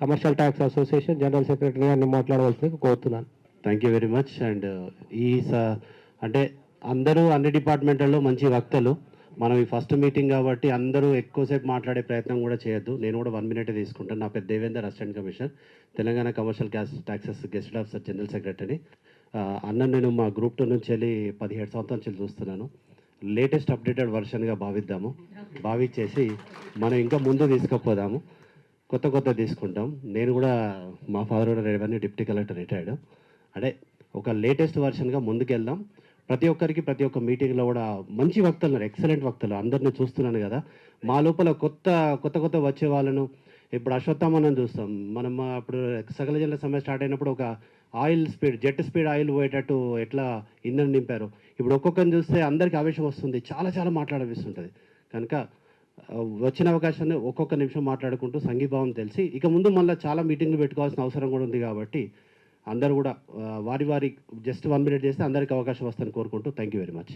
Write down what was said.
Commercial tax association general secretary గారిని మాట్లాడవలసింది కోరుతున్నాను. Thank you very much and ఈ స అంటే అందరూ అన్ని డిపార్ట్మెంట్లలో మంచి వక్తలు. మనం ఈ ఫస్ట్ మీటింగ్ కాబట్టి అందరూ ఎక్కువసేపు మాట్లాడే ప్రయత్నం కూడా చేయొద్దు. నేను కూడా వన్ మినిట్ తీసుకుంటాను. నా పేరు Devender assistant commissioner Telangana commercial క్యాస్ taxes guest officer general secretary అన్న నేను మా గ్రూప్ టూ నుంచి వెళ్ళి పదిహేడు సంవత్సరాల నుంచి చూస్తున్నాను. Latest updated వర్షన్గా భావిద్దాము. భావించేసి మనం ఇంకా ముందు తీసుకుపోదాము. కొత్త కొత్త తీసుకుంటాం. నేను కూడా మా ఫాదర్ కూడా రెవెన్యూ డిప్యూటీ కలెక్టర్ రిటైర్డ్. అంటే ఒక లేటెస్ట్ వర్షన్గా ముందుకెళ్దాం. ప్రతి ఒక్కరికి ప్రతి ఒక్క మీటింగ్లో కూడా మంచి వక్తలు ఎక్సలెంట్ వక్తలు. అందరినీ చూస్తున్నాను కదా. మా లోపల కొత్త కొత్త కొత్త వచ్చే వాళ్ళను ఇప్పుడు అశ్వత్థామనం చూస్తాం. మనం అప్పుడు సకల జిల్లా సమ్మె స్టార్ట్ అయినప్పుడు ఒక oil speed jet speed oil పోయేటట్టు ఎట్లా ఇంధనం నింపారు. ఇప్పుడు ఒక్కొక్కరిని చూస్తే అందరికి ఆవేశం వస్తుంది. చాలా చాలా మాట్లాడవిస్తుంటుంది కనుక వచ్చిన అవకాశాన్ని ఒక్కొక్క నిమిషం మాట్లాడుకుంటూ సంఘీభావం తెలిసి ఇక ముందు మళ్ళీ చాలా మీటింగ్లు పెట్టుకోవాల్సిన అవసరం కూడా ఉంది కాబట్టి అందరూ కూడా వారి వారి జస్ట్ వన్ మినిట్ చేస్తే అందరికి అవకాశం వస్తుందని కోరుకుంటూ థ్యాంక్ యూ వెరీ మచ్